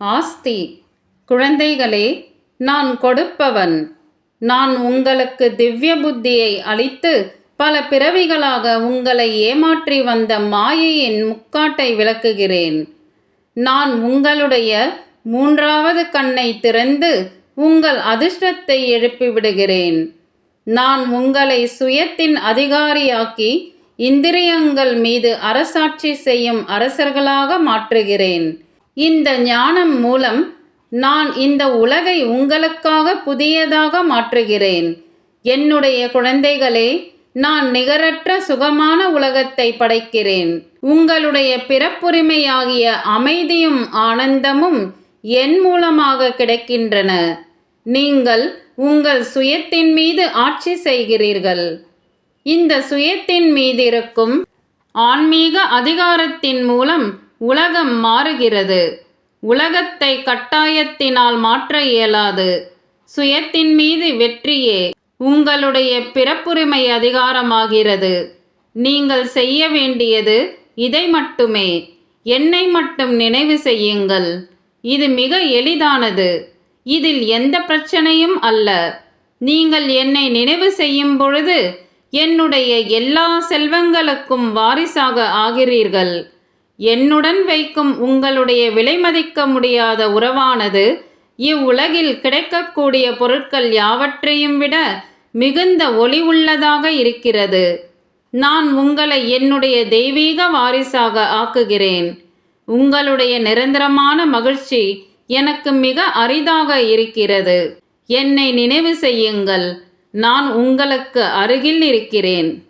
ஆஸ்தி குழந்தைகளே நான் கொடுப்பவன். நான் உங்களுக்கு திவ்ய புத்தியை அளித்து பல பிறவிகளாக உங்களை ஏமாற்றி வந்த மாயையின் முக்காட்டை விளக்குகிறேன். நான் உங்களுடைய மூன்றாவது கண்ணை திறந்து உங்கள் அதிர்ஷ்டத்தை எழுப்பி விடுகிறேன் நான் உங்களை சுயத்தின் அதிகாரியாக்கி இந்திரியங்கள் மீது அரசாட்சி செய்யும் அரசர்களாக மாற்றுகிறேன். இந்த ஞானம் மூலம் நான் இந்த உலகை உங்களுக்காக புதியதாக மாற்றுகிறேன். என்னுடைய குழந்தைகளே நான் நிகரற்ற சுகமான உலகத்தை படைக்கிறேன். உங்களுடைய பிறப்புரிமையாகிய அமைதியும் ஆனந்தமும் என் மூலமாக கிடைக்கின்றன. நீங்கள் உங்கள் சுயத்தின் மீது ஆட்சி செய்கிறீர்கள். இந்த சுயத்தின் மீதிருக்கும் ஆன்மீக அதிகாரத்தின் மூலம் உலகம் மாறுகிறது. உலகத்தை கட்டாயத்தினால் மாற்ற இயலாது. சுயத்தின் மீது வெற்றியே உங்களுடைய பிறப்புரிமை அதிகாரமாகிறது. நீங்கள் செய்ய வேண்டியது இதை மட்டுமே. என்னை மட்டும் நினைவு செய்யுங்கள். இது மிக எளிதானது. இதில் எந்த பிரச்சனையும் அல்ல. நீங்கள் என்னை நினைவு செய்யும் பொழுது என்னுடைய எல்லா செல்வங்களுக்கும் வாரிசாக ஆகிறீர்கள். என்னுடன் வைக்கும் உங்களுடைய விலைமதிக்க முடியாத உறவானது இவ்வுலகில் கிடைக்கக்கூடிய பொருட்கள் யாவற்றையும் விட மிகுந்த ஒளி உள்ளதாக இருக்கிறது. நான் உங்களை என்னுடைய தெய்வீக வாரிசாக ஆக்குகிறேன். உங்களுடைய நிரந்தரமான மகிழ்ச்சி எனக்கு மிக அரிதாக இருக்கிறது. என்னை நினைவு செய்யுங்கள். நான் உங்களுக்கு அருகில் இருக்கிறேன்.